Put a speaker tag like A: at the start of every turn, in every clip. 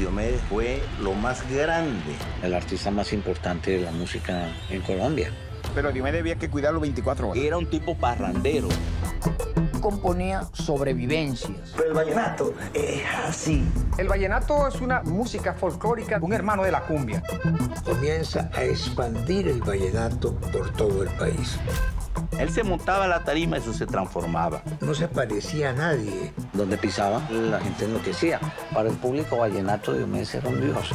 A: Diomedes fue lo más grande.
B: El artista más importante de la música en Colombia.
C: Pero Diomedes había que cuidarlo 24 horas.
A: Era un tipo parrandero.
D: Componía sobrevivencias.
E: Pero el vallenato es así.
F: El vallenato es una música folclórica, un hermano de la cumbia.
G: Comienza a expandir el vallenato por todo el país.
A: Él se montaba a la tarima y eso se transformaba.
G: No se parecía a nadie.
B: Donde pisaba, la gente enloquecía. Para el público vallenato Diomedes era un dios.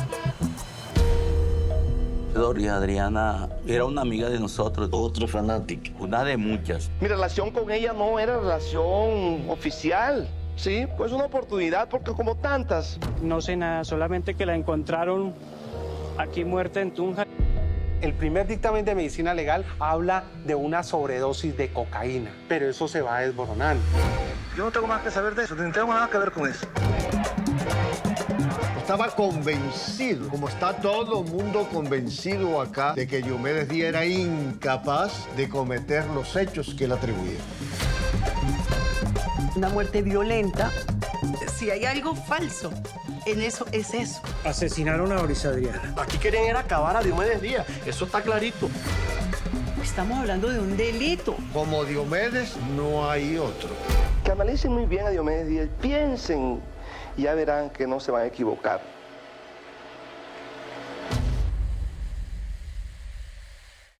A: Doria Adriana era una amiga de nosotros.
B: Otro fanático.
A: Una de muchas.
H: Mi relación con ella no era relación oficial. Sí, pues una oportunidad porque como tantas.
I: No sé nada, solamente que la encontraron aquí muerta en Tunja.
F: El primer dictamen de medicina legal habla de una sobredosis de cocaína, pero eso se va desboronando.
E: Yo no tengo más que saber de eso, no tengo nada que ver con eso.
J: Estaba convencido, como está todo el mundo convencido acá, de que Diomedes Díaz era incapaz de cometer los hechos que él atribuía.
K: Una muerte violenta. Si hay algo falso en eso, es eso.
I: Asesinaron a Boris Adriana.
H: Aquí quieren era acabar a Diomedes Díaz, eso está clarito.
K: Estamos hablando de un delito.
J: Como Diomedes no hay otro.
H: Que analicen muy bien a Diomedes Díaz, piensen y ya verán que no se van a equivocar.